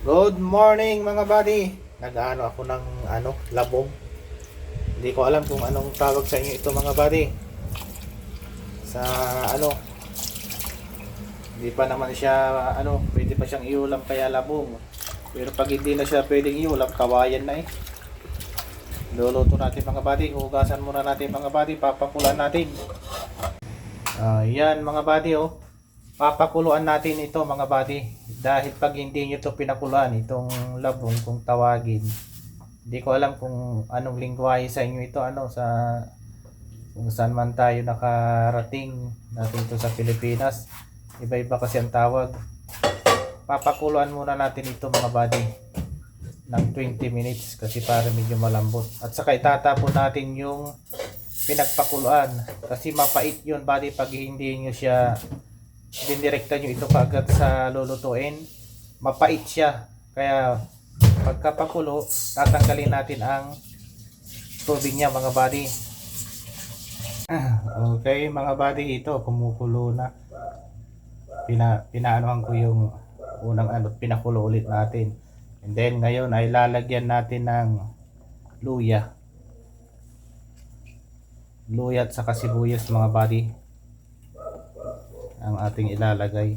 Good morning mga buddy. Nag-ano ako ng ano, labong. Hindi ko alam kung anong tawag sa inyo ito mga buddy. Sa ano, hindi pa naman siya ano, pwede pa siyang iulam kaya labong. Pero pag hindi na siya pwedeng iulam, kawayan na eh. Luluto natin mga buddy, hugasan muna natin mga buddy, papakulan natin. Ah, yan mga buddy oh. Papakuluan natin ito mga buddy. Dahil pag hindi nyo ito pinakuluan, itong labong kung tawagin. Hindi ko alam kung anong lingwahe sa inyo ito, ano, sa kung saan man tayo nakarating natin ito sa Pilipinas. Iba-iba kasi ang tawag. Papakuluan muna natin ito mga buddy ng 20 minutes kasi para medyo malambot. At saka itatapon natin yung pinagpakuluan kasi mapait yun buddy pag hindi nyo siya dinirekta nyo ito kaagad sa lulutuin. Mapait siya. Kaya pagkapakulo tatanggalin natin ang tubig niya mga buddy. Ah, okay mga buddy ito kumukulo na. Pina, pinaanohan ko yung unang ano pinakulo ulit natin. And then ngayon ay lalagyan natin ng luya. Luya at saka sibuyas mga buddy ang ating ilalagay.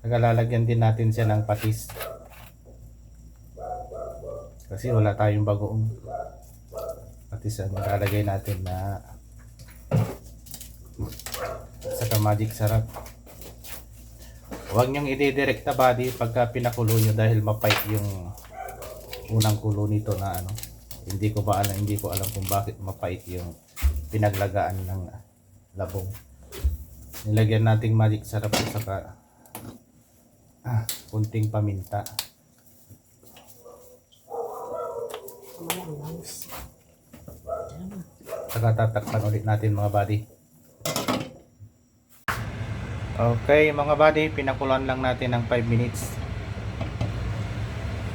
Nagalalagyan din natin siya ng patis. Kasi wala tayong bagoong. Patis ang ilalagay natin na saka magic sarap. Huwag niyong i-direct na body pagka pinakulo nyo dahil mapait yung unang kulo nito na ano. Hindi ko ba alam hindi ko alam kung bakit mapait yung pinaglagaan ng labong. Nilagyan nating magic sarap at saka ah, kunting paminta. Saka tatakpan ulit natin mga buddy. Okay mga buddy pinakulan lang natin ng 5 minutes.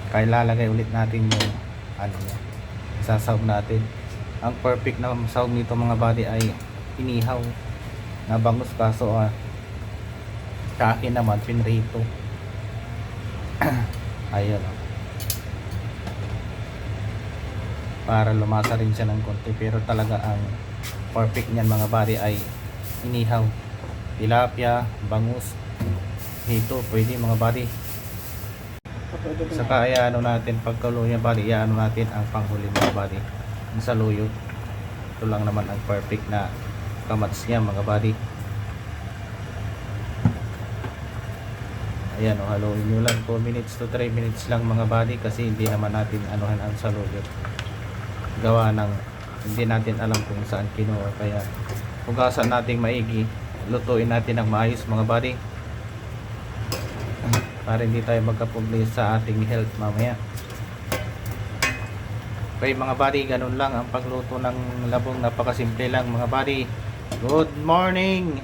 Kaya lalagay ulit natin yung ano niya sasawag natin. Ang perfect na sawag nito mga buddy ay inihaw. Na bangus kaso ah sa akin naman pinrito ayun oh. para lumasa rin siya ng konti pero talaga ang perfect niyan mga buddy ay inihaw. Tilapia, bangus hito, pwede mga buddy saka ay ano natin pagkaluyo niya buddy iano natin ang panghuli mga yung sa luyo. Ito lang naman ang perfect na kamats niya mga buddy. Ayan o haluin nyo lang. 2 minutes to 3 minutes lang mga buddy kasi hindi naman natin anuhan ang saluyot gawa ng hindi natin alam kung saan kinuha. Kaya hugasan natin maigi. Lutuin natin ng maayos mga buddy. Para hindi tayo magkaproblema sa ating health mamaya. Okay mga buddy, ganun lang ang pagluto ng labong. Napakasimple lang mga buddy. Good morning!